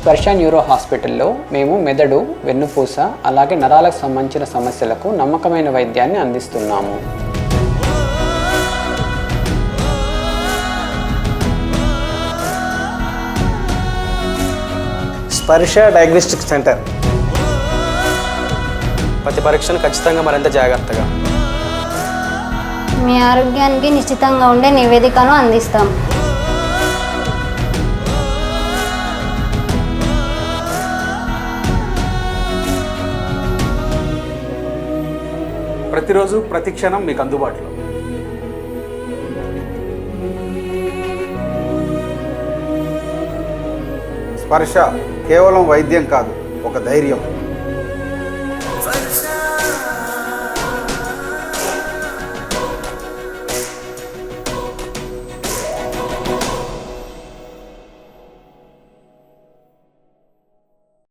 స్పర్శ న్యూరో హాస్పిటల్లో మేము మెదడు వెన్నుపూస అలాగే నరాలకు సంబంధించిన సమస్యలకు నమ్మకమైన వైద్యాన్ని అందిస్తున్నాము. స్పర్శ డయాగ్నోస్టిక్ సెంటర్. ప్రతి పరీక్షను ఖచ్చితంగా మరింత జాగ్రత్తగా. మీ ఆరోగ్యానికి నిశ్చితంగా ఉండే నివేదికను అందిస్తాం. ప్రతిరోజు ప్రతి క్షణం మీకు అందుబాటులో. స్పర్శ కేవలం వైద్యం కాదు ఒక ధైర్యం.